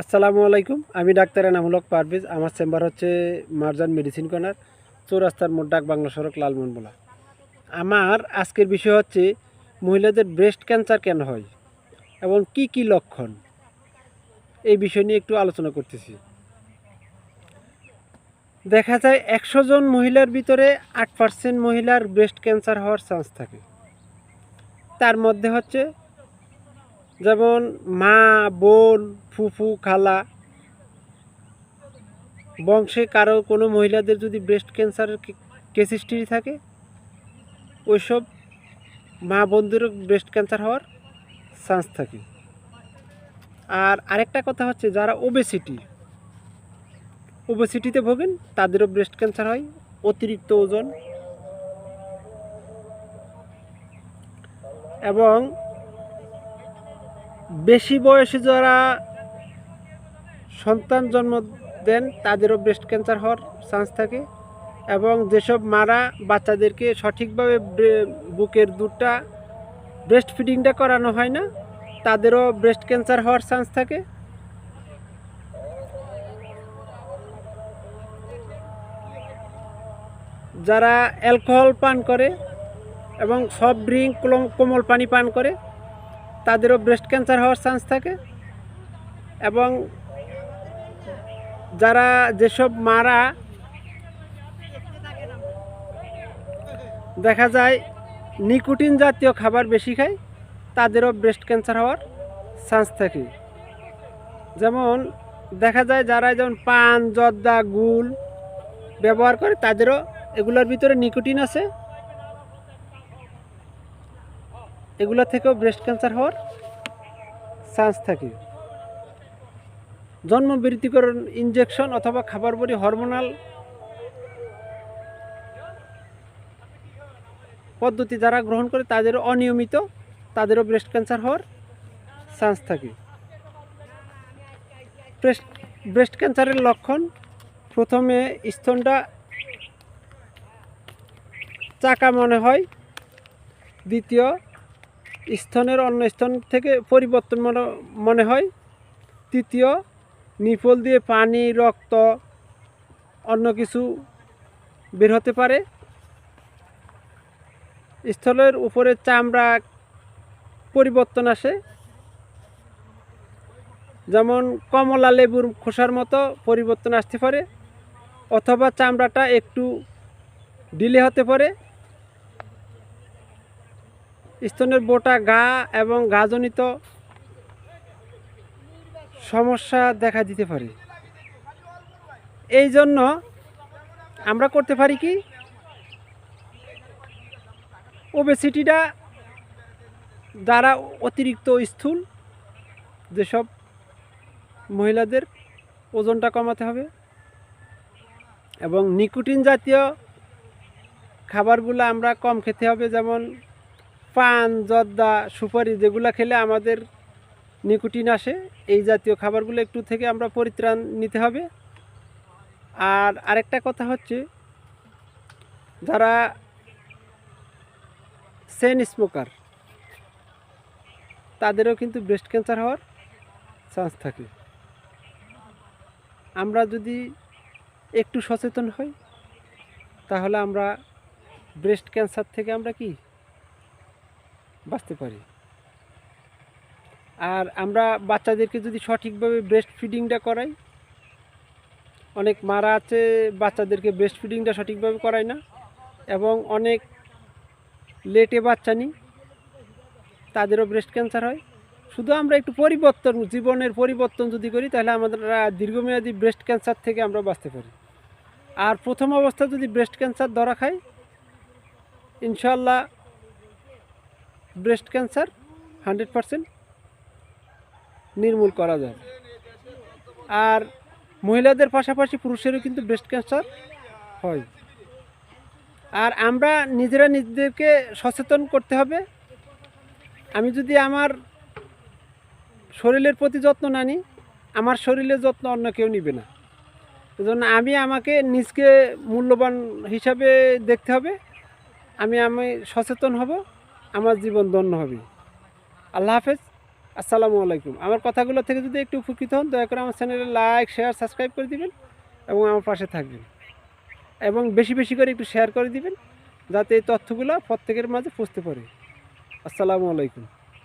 আসসালামু আলাইকুম। আমি ডাক্তার এনামুলক পারভেজ। আমার চেম্বার হচ্ছে মারজান মেডিসিন কর্নার, চৌরাস্তার মোট ডাক বাংলা সড়ক লালমনবোলা আমার আজকের বিষয় হচ্ছে, মহিলাদের ব্রেস্ট ক্যান্সার কেন হয় এবং কি কি লক্ষণ? এই বিষয় নিয়ে একটু আলোচনা করতেছি। দেখা যায়, একশো জন মহিলার ভিতরে আট পার্সেন্ট মহিলার ব্রেস্ট ক্যান্সার হওয়ার চান্স থাকে। তার মধ্যে হচ্ছে যেমন মা, বোন, ফুফু, খালা। বংশে কারও কোনো মহিলাদের যদি ব্রেস্ট ক্যান্সারের কেস হিস্ট্রি থাকে, ওইসব মা বোনদেরও ব্রেস্ট ক্যান্সার হওয়ার চান্স থাকে। আর আরেকটা কথা হচ্ছে, যারা ওবেসিটি ওবেসিটিতে ভোগেন, তাদেরও ব্রেস্ট ক্যান্সার হয়, অতিরিক্ত ওজন। এবং বেশি বয়সে যারা সন্তান জন্ম দেন, তাদেরও ব্রেস্ট ক্যান্সার হওয়ার চান্স থাকে এবং যেসব মারা বাচ্চাদেরকে সঠিকভাবে বুকের দুধটা ব্রেস্ট ফিডিংটা করানো হয় না, তাদেরও ব্রেস্ট ক্যান্সার হওয়ার চান্স থাকে। যারা অ্যালকোহল পান করে এবং সব ড্রিঙ্ক কোমল পানি পান করে তাদেরও ব্রেস্ট ক্যান্সার হওয়ার চান্স থাকে এবং যারা যেসব মারা দেখা যায় নিকোটিন জাতীয় খাবার বেশি খায়, তাদেরও ব্রেস্ট ক্যান্সার হওয়ার চান্স থাকে। যেমন দেখা যায় যারা যেমন পান, জর্দা, গুল ব্যবহার করে, তাদেরও এগুলোর ভিতরে নিকোটিন আছে। এগুলো থেকেও ব্রেস্ট ক্যান্সার হওয়ার চান্স থাকে। জন্ম বৃত্তিকরণ ইনজেকশন অথবা খাবার বড়ি হরমোনাল পদ্ধতি যারা গ্রহণ করে, তাদেরও অনিয়মিত, তাদেরও ব্রেস্ট ক্যান্সার হওয়ার চান্স থাকে। ব্রেস্ট ব্রেস্ট ক্যান্সারের লক্ষণ, প্রথমে স্তনটা চাকা মনে হয়, দ্বিতীয় স্তনের অন্য স্থান থেকে পরিবর্তন মনে মনে হয়। তৃতীয়, নিপল দিয়ে পানি, রক্ত, অন্য কিছু বের হতে পারে। স্থলের উপরে চামড়া পরিবর্তন আসে। যেমন কমলা লেবুর খোসার মতো পরিবর্তন আসতে পারে, অথবা চামড়াটা একটু ডিলে হতে পারে। স্তনের বোটা, গা এবং গাজনিত সমস্যা দেখা দিতে পারে। এই জন্য আমরা করতে পারি কি? ওবেসিটিটা যারা অতিরিক্ত স্থূল যেসব মহিলাদের ওজনটা কমাতে হবে এবং নিকোটিন জাতীয় খাবারগুলো আমরা কম খেতে হবে, যেমন পান, জর্দা, সুপারি যেগুলো খেলে আমাদের নিকোটিন আসে, এই জাতীয় খাবারগুলো একটু থেকে আমরা পরিত্রাণ নিতে হবে। আর আরেকটা কথা হচ্ছে, যারা সেন স্মোকার, তাদেরও কিন্তু ব্রেস্ট ক্যান্সার হওয়ার চান্স থাকে। আমরা যদি একটু সচেতন হই, তাহলে আমরা ব্রেস্ট ক্যান্সার থেকে আমরা কি বাঁচতে পারি। আর আমরা বাচ্চাদেরকে যদি সঠিকভাবে ব্রেস্ট ফিডিংটা করাই, অনেক মারা আছে বাচ্চাদেরকে ব্রেস্ট ফিডিংটা সঠিকভাবে করায় না, এবং অনেক লেটে বাচ্চা নিই, তাদেরও ব্রেস্ট ক্যান্সার হয়। শুধু আমরা একটু পরিবর্তন, জীবনের পরিবর্তন যদি করি, তাহলে আমাদের দীর্ঘমেয়াদী ব্রেস্ট ক্যান্সার থেকে আমরা বাঁচতে পারি। আর প্রথম অবস্থা যদি ব্রেস্ট ক্যান্সার ধরা খায় ইনশাল্লাহ ব্রেস্ট ক্যান্সার হান্ড্রেড পারসেন্ট নির্মূল করা যায়। আর মহিলাদের পাশাপাশি পুরুষেরও কিন্তু ব্রেস্ট ক্যান্সার হয়। আর আমরা নিজেরা নিজেদেরকে সচেতন করতে হবে। আমি যদি আমার শরীরের প্রতি যত্ন না নিই, আমার শরীরের যত্ন অন্য কেউ নিবে না। এজন্য আমি আমাকে নিজকে মূল্যবান হিসাবে দেখতে হবে। আমি আমি সচেতন হব। আমার জীবন ধন্য হবে। আল্লাহ হাফেজ। আসসালামু আলাইকুম। আমার কথাগুলো থেকে যদি একটু উপকৃত হন, দয়া করে আমার চ্যানেলে লাইক, শেয়ার, সাবস্ক্রাইব করে দিবেন এবং আমার পাশে থাকবেন। এবং বেশি বেশি করে একটু শেয়ার করে দিবেন, যাতে এই তথ্যগুলো প্রত্যেকের মাঝে পৌঁছতে পারে। আসসালামু আলাইকুম।